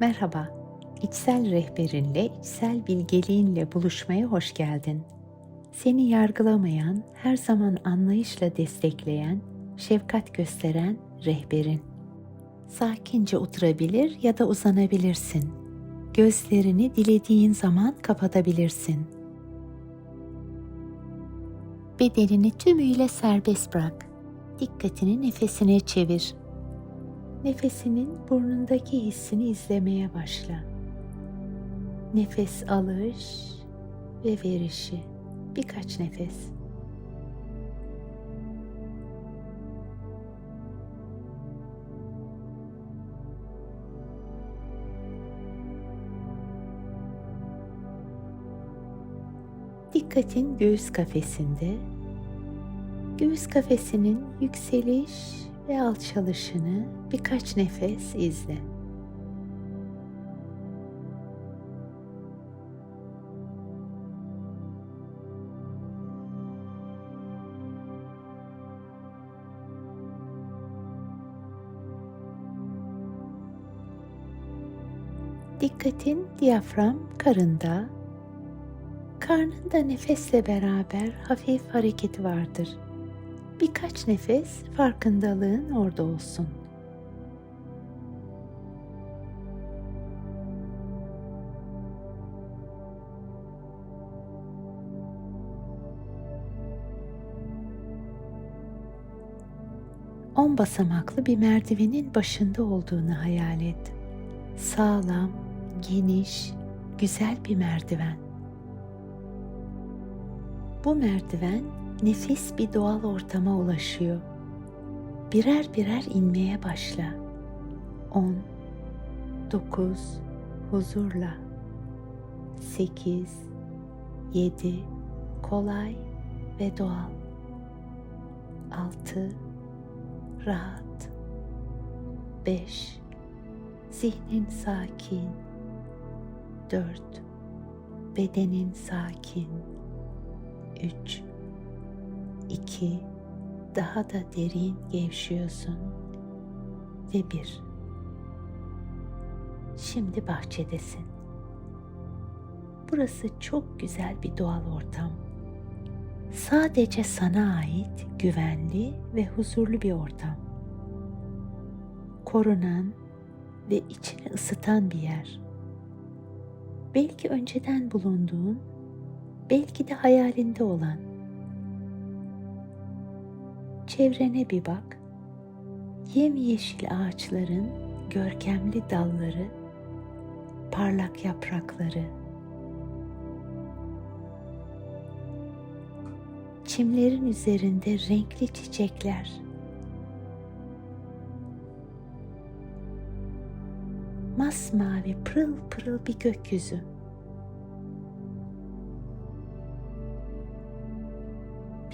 Merhaba, içsel rehberinle, içsel bilgeliğinle buluşmaya hoş geldin. Seni yargılamayan, her zaman anlayışla destekleyen, şefkat gösteren rehberin. Sakince oturabilir ya da uzanabilirsin. Gözlerini dilediğin zaman kapatabilirsin. Bedenini tümüyle serbest bırak. Dikkatini nefesine çevir. Nefesinin burnundaki hissini izlemeye başla. Nefes alış ve verişi. Birkaç nefes. Dikkatin göğüs kafesinde. Göğüs kafesinin yükseliş ve alçalışını birkaç nefes izle. Dikkatin diyafram karında, karnında nefesle beraber hafif hareket vardır. Birkaç nefes farkındalığın orada olsun. On basamaklı bir merdivenin başında olduğunu hayal et. Sağlam, geniş, güzel bir merdiven. Bu merdiven nefis bir doğal ortama ulaşıyor. Birer birer inmeye başla. 10 9 huzurla. 8 7 kolay ve doğal. 6 rahat. 5 zihnin sakin. 4 bedenin sakin. 3 2 daha da derin gevşiyorsun ve 1 Şimdi bahçedesin. Burası çok güzel bir doğal ortam. Sadece sana ait güvenli ve huzurlu bir ortam. Korunan ve içini ısıtan bir yer. Belki önceden bulunduğun, belki de hayalinde olan çevrene bir bak. Yemyeşil ağaçların görkemli dalları, parlak yaprakları, çimlerin üzerinde renkli çiçekler, masmavi pırıl pırıl bir gökyüzü.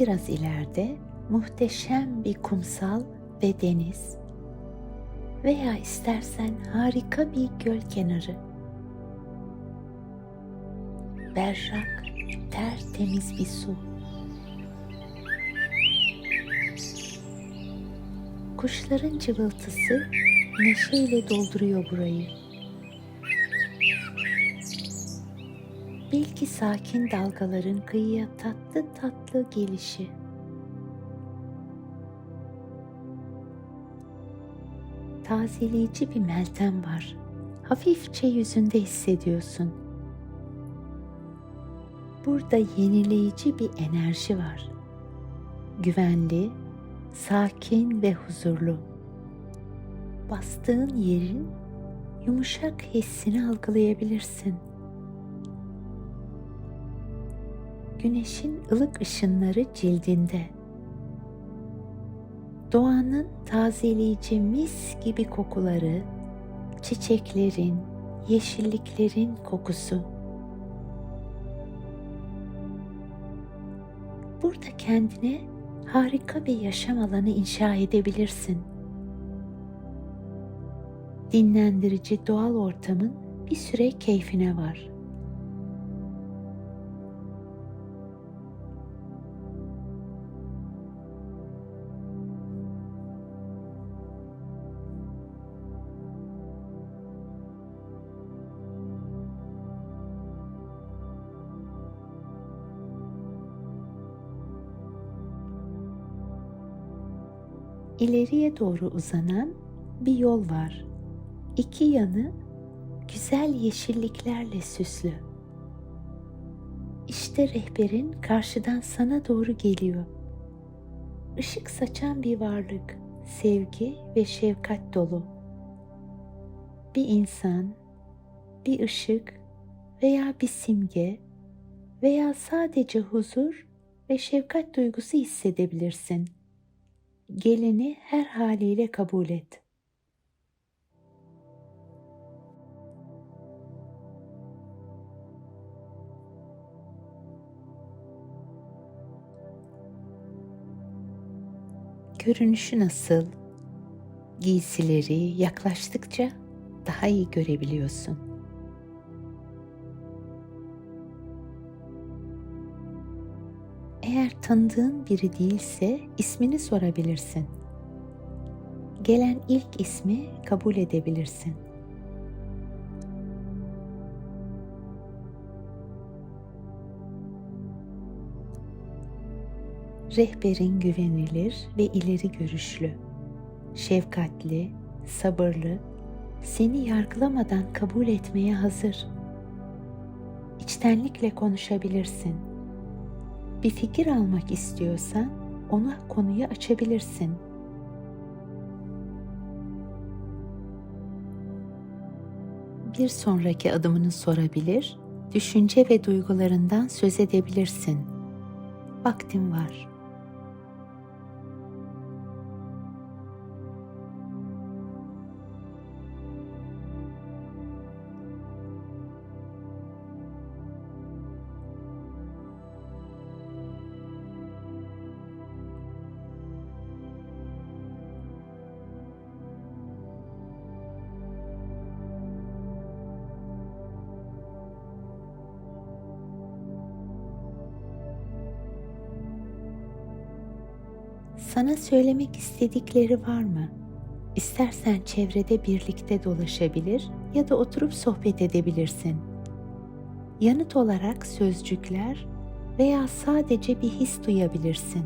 Biraz ileride muhteşem bir kumsal ve deniz veya istersen harika bir göl kenarı. Berrak, tertemiz bir su. Kuşların cıvıltısı neşeyle dolduruyor burayı. Belki sakin dalgaların kıyıya tatlı tatlı gelişi. Tazeleyici bir meltem var. Hafifçe yüzünde hissediyorsun. Burada yenileyici bir enerji var. Güvenli, sakin ve huzurlu. Bastığın yerin yumuşak hissini algılayabilirsin. Güneşin ılık ışınları cildinde doğanın tazeleyici mis gibi kokuları, çiçeklerin, yeşilliklerin kokusu. Burada kendine harika bir yaşam alanı inşa edebilirsin. Dinlendirici doğal ortamın bir süre keyfine var. İleriye doğru uzanan bir yol var. İki yanı güzel yeşilliklerle süslü. İşte rehberin karşıdan sana doğru geliyor. Işık saçan bir varlık, sevgi ve şefkat dolu. Bir insan, bir ışık veya bir simge veya sadece huzur ve şefkat duygusu hissedebilirsin. Geleni her haliyle kabul et. Görünüşü nasıl? Giysileri yaklaştıkça daha iyi görebiliyorsun. Tanıdığın biri değilse ismini sorabilirsin. Gelen ilk ismi kabul edebilirsin. Rehberin güvenilir ve ileri görüşlü, şefkatli, sabırlı, seni yargılamadan kabul etmeye hazır. İçtenlikle konuşabilirsin. Bir fikir almak istiyorsan ona konuyu açabilirsin. Bir sonraki adımını sorabilir, düşünce ve duygularından söz edebilirsin. Vaktin var.'' Sana söylemek istedikleri var mı? İstersen çevrede birlikte dolaşabilir ya da oturup sohbet edebilirsin. Yanıt olarak sözcükler veya sadece bir his duyabilirsin.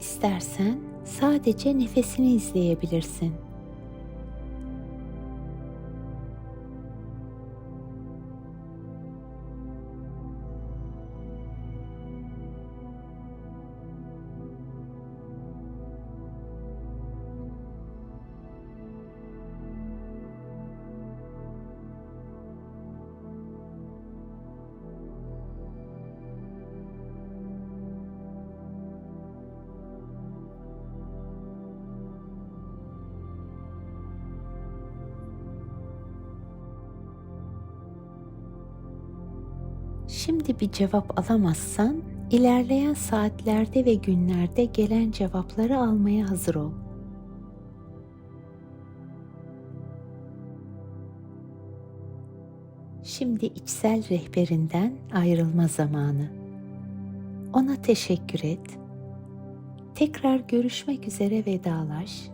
İstersen sadece nefesini izleyebilirsin. Şimdi bir cevap alamazsan ilerleyen saatlerde ve günlerde gelen cevapları almaya hazır ol. Şimdi içsel rehberinden ayrılma zamanı. Ona teşekkür et. Tekrar görüşmek üzere vedalaş.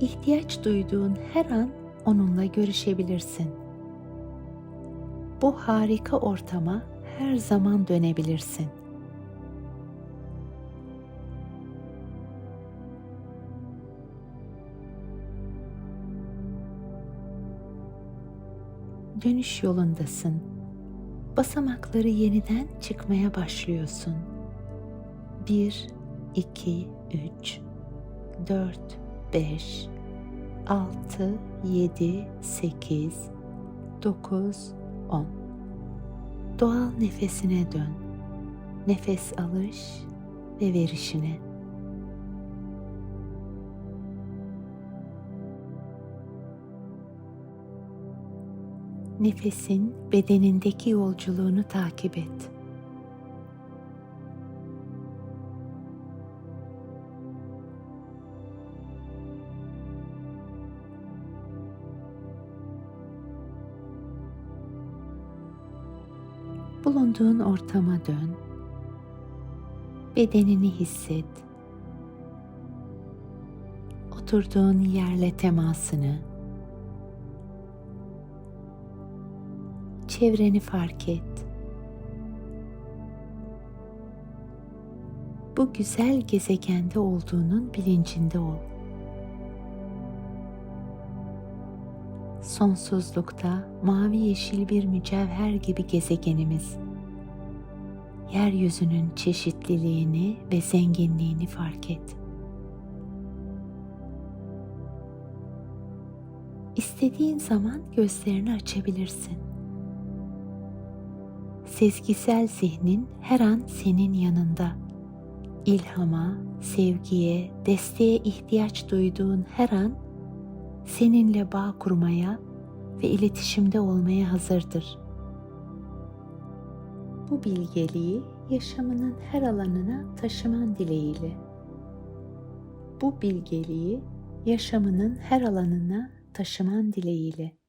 İhtiyaç duyduğun her an onunla görüşebilirsin. Bu harika ortama her zaman dönebilirsin. Dönüş yolundasın. Basamakları yeniden çıkmaya başlıyorsun. 1 2 3 4 5 6 7 8 9 10 Doğal nefesine dön. Nefes alış ve verişine. Nefesin bedenindeki yolculuğunu takip et. Bulunduğun ortama dön. Bedenini hisset. Oturduğun yerle temasını. Çevreni fark et. bu güzel gezegende olduğunun bilincinde ol. Sonsuzlukta mavi yeşil bir mücevher gibi gezegenimiz. Yeryüzünün çeşitliliğini ve zenginliğini fark et. İstediğin zaman gözlerini açabilirsin. Sezgisel zihnin her an senin yanında. İlhama, sevgiye, desteğe ihtiyaç duyduğun her an seninle bağ kurmaya ve iletişimde olmaya hazırdır. Bu bilgeliği yaşamının her alanına taşıman dileğiyle. Bu bilgeliği yaşamının her alanına taşıman dileğiyle.